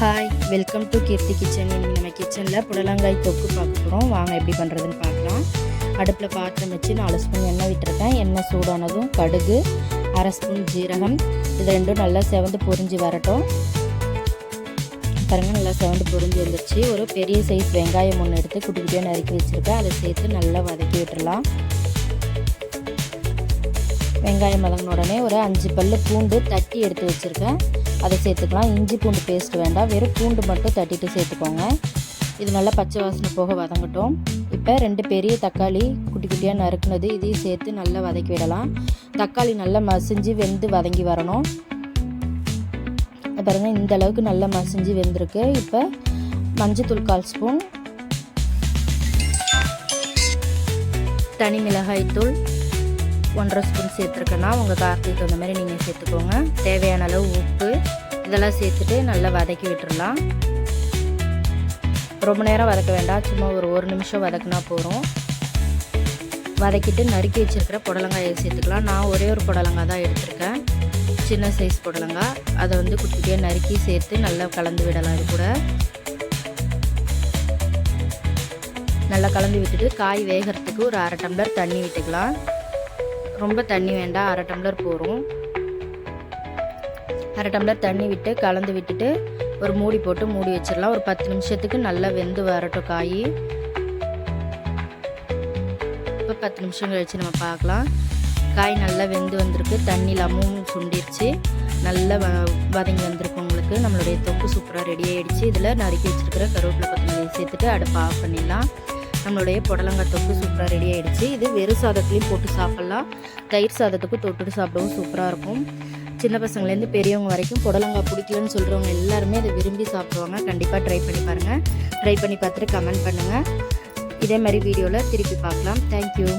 Hi welcome to Keerthi kitchen இன்றைக்கி நம்ம கிச்சனில் புடலங்காய் தொக்கு பார்க்க போகிறோம் வாங்க எப்படி பண்ணுறதுன்னு பார்க்கலாம். அடுப்பில் பாத்திரம் வச்சு நாலு ஸ்பூன் எண்ணெய் விட்டுருக்கேன். எண்ணெய் சூடானதும் கடுகு அரை ஸ்பூன் ஜீரகம். இது ரெண்டும் நல்லா செவந்து பொரிஞ்சு வரட்டும். பாருங்கள் நல்லா செவந்து பொரிஞ்சு வந்துருச்சு. ஒரு பெரிய சைஸ் வெங்காயம் ஒன்று எடுத்து குட்டி குட்டியாக நறுக்கி வச்சுருக்கேன். அதை சேர்த்து நல்லா வதக்கி விட்டுடலாம் வெங்காயம் வதங்கின உடனே ஒரு அஞ்சு பல்லு பூண்டு தட்டி எடுத்து வச்சுருக்கேன். அதை சேர்த்துக்கலாம். இஞ்சி பூண்டு பேஸ்ட் வேண்டாம். வெறும் பூண்டு மட்டும் தட்டிட்டு சேர்த்துக்கோங்க. இது நல்லா பச்சை வாசனை போக வதங்கட்டும். இப்போ ரெண்டு பெரிய தக்காளி குட்டி குட்டியாக நறுக்குனது இதையும் சேர்த்து நல்லா வதக்கி விடலாம். தக்காளி நல்லா மசிஞ்சு வெந்து வதங்கி வரணும். பாருங்கள் இந்த அளவுக்கு நல்லா மசிஞ்சு வெந்திருக்கு. இப்போ மஞ்சத்தூள் கால் ஸ்பூன். தனி மிளகாய் தூள் ஒன்றரை ஸ்பூன் சேர்த்துருக்கேன்னா உங்கள் காரத்துக்கு தகுந்த மாதிரி நீங்கள் சேர்த்துக்கோங்க. தேவையான அளவு உப்பு இதெல்லாம் சேர்த்துட்டு நல்லா வதக்கி விட்டுடலாம் ரொம்ப நேரம் வதக்க வேண்டாம். சும்மா ஒரு ஒரு நிமிஷம் வதக்குனா போகிறோம் வதக்கிட்டு நறுக்கி வச்சுருக்கிற புடலங்காயை சேர்த்துக்கலாம். நான் ஒரே ஒரு புடலங்காய் தான் எடுத்திருக்கேன். சின்ன சைஸ் புடலங்காய். அதை வந்து குட்டியாக நறுக்கி சேர்த்து நல்லா கலந்து விடலாம் இது கூட. நல்லா கலந்து விட்டுட்டு காய் வேகிறதுக்கு ஒரு அரை டம்ளர் தண்ணி விட்டுக்கலாம். ரொம்ப தண்ணி வேண்டாம். அரை டம்ளர் போகும் அரை டம்ளர் தண்ணி விட்டு கலந்து விட்டுட்டு ஒரு மூடி போட்டு மூடி வச்சிடலாம். ஒரு பத்து நிமிஷத்துக்கு நல்லா வெந்து வரட்டும் காய். இப்போ பத்து நிமிஷம் கழிச்சு நம்ம பார்க்கலாம். காய் நல்லா வெந்து வந்திருக்கு. தண்ணி இல்லாமல் சுண்டிடுச்சு நல்லா வ வதங்கி வந்திருக்கு உங்களுக்கு. நம்மளுடைய தொப்பு சூப்பராக ரெடி ஆகிடுச்சு இதில் நறுக்கி வச்சுருக்கிற கருவேப்பிலை கொத்தமல்லி சேர்த்துட்டு அடுப்பு ஆஃப் பண்ணிடலாம். நம்மளுடைய புடலங்காய் தொக்கு சூப்பராக ரெடி ஆகிடுச்சு இது வெறும் சாதத்துலேயும் போட்டு சாப்பிட்லாம். தயிர் சாதத்துக்கு தொட்டுட்டு சாப்பிடவும் சூப்பராக இருக்கும். சின்ன பசங்கள்லேருந்து பெரியவங்க வரைக்கும் புடலங்காய் பிடிக்கலன்னு சொல்கிறவங்க எல்லாருமே இதை விரும்பி சாப்பிடுவாங்க. கண்டிப்பாக ட்ரை பண்ணி பாருங்கள் ட்ரை பண்ணி பார்த்துட்டு கமெண்ட் பண்ணுங்கள் இதே மாதிரி வீடியோவில் திருப்பி பார்க்கலாம். தேங்க்யூ